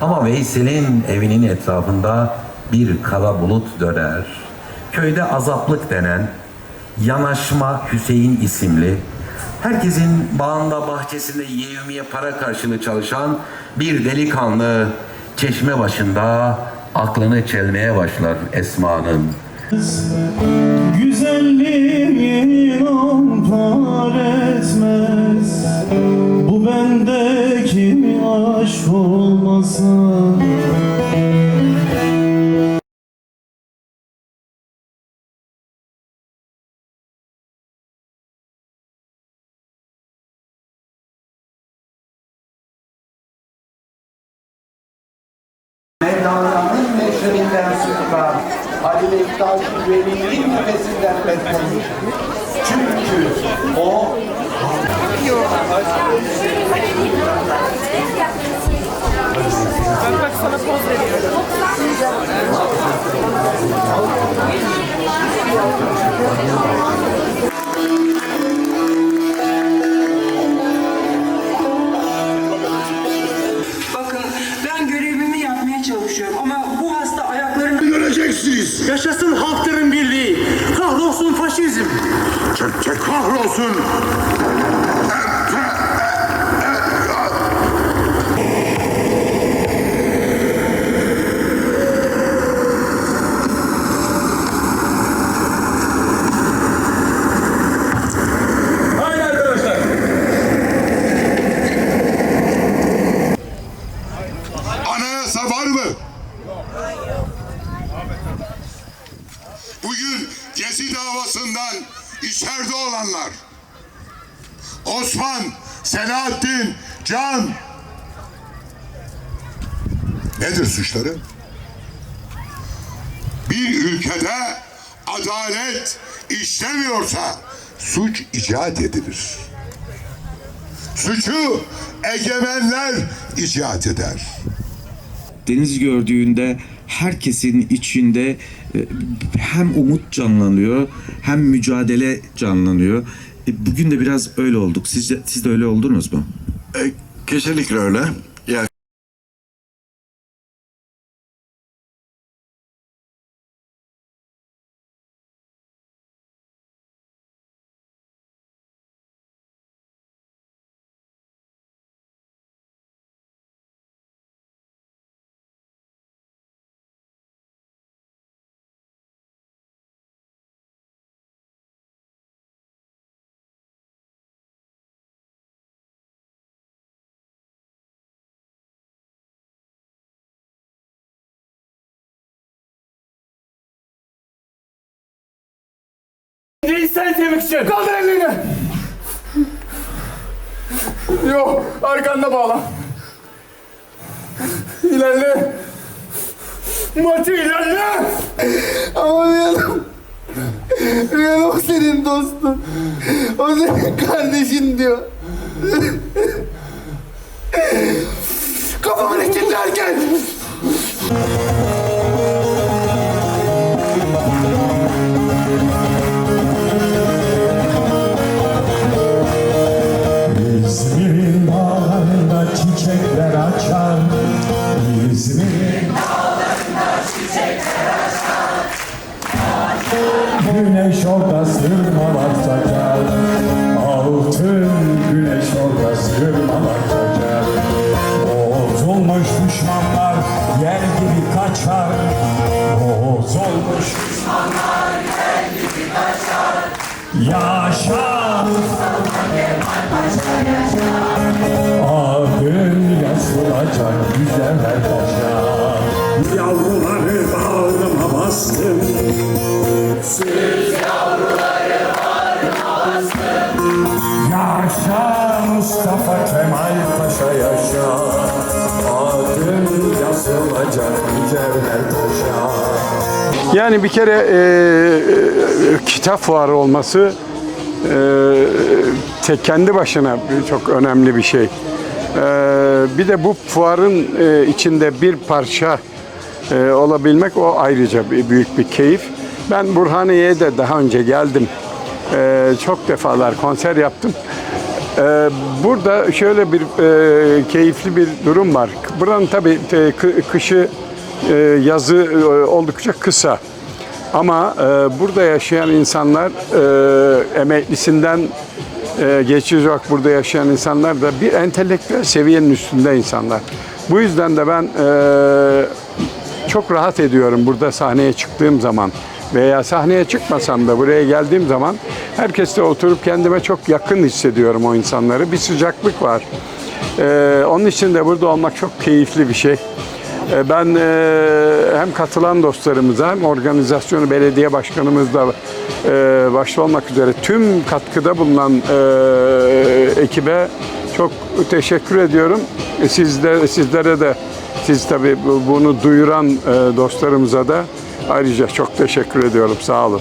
Ama Veysel'in evinin etrafında bir kara bulut döner. Köyde azaplık denen Yanaşma Hüseyin isimli herkesin bağında bahçesinde yevmiye para karşılığı çalışan bir delikanlı çeşme başında aklını çelmeye başlar Esma'nın. Güzelliğin ampar Meşrebinden sıkılan Ali Bektaş Veli'nin nefesinden beslenmiş. Çünkü o Bakın Yaşasın halkların birliği Kahrolsun faşizm Çek çek kahrolsun. İçeride olanlar Osman, Selahattin, Can nedir suçları? Bir ülkede adalet işlemiyorsa suç icat edilir. Suçu egemenler icat eder. deniz gördüğünde herkesin içinde e, hem umut canlanıyor hem mücadele canlanıyor. E, Bugün de biraz öyle olduk. Sizce siz de öyle oldunuz mu? E, kesinlikle öyle. Ya Reisten sevmek. Kaldır ellerini. Yok, arkanda bağla. İlerle. Maçı ilerle. Ama Rüyanım o senin dostun O senin kardeşin diyor Kafamın içinde erken. Güneş orada sırmalar saçar Altın güneş orada sırmalar saçar Bozulmuş düşmanlar yer gibi kaçar. Bozulmuş düşmanlar yer gibi kaçar. Yaşa Yaşa Mustafa Kemal Paşa yaşa Adın yazılacak mücevher taşa Yani bir kere e, e, kitap fuarı olması e, tek kendi başına çok önemli bir şey. E, bir de bu fuarın e, içinde bir parça e, olabilmek o ayrıca bir, büyük bir keyif. Ben Burhaniye'ye de daha önce geldim. E, çok defalar konser yaptım. Ee, Burada şöyle bir e, keyifli bir durum var. Buranın tabii e, kı- kışı, e, yazı oldukça kısa. Ama burada yaşayan insanlar emeklisinden geçici olarak burada yaşayan insanlar da bir entelektüel seviyenin üstünde insanlar. Bu yüzden de ben çok rahat ediyorum burada sahneye çıktığım zaman veya sahneye çıkmasam da buraya geldiğim zaman herkesle oturup kendime çok yakın hissediyorum o insanları. Bir sıcaklık var. Ee, onun için de burada olmak çok keyifli bir şey. Ee, ben e, hem katılan dostlarımıza hem organizasyonu belediye başkanımızla e, başta olmak üzere tüm katkıda bulunan e, ekibe çok teşekkür ediyorum. E, Siz de, sizlere de siz tabii bu- bunu duyuran e, dostlarımıza da ayrıca çok teşekkür ediyorum. Sağ olun.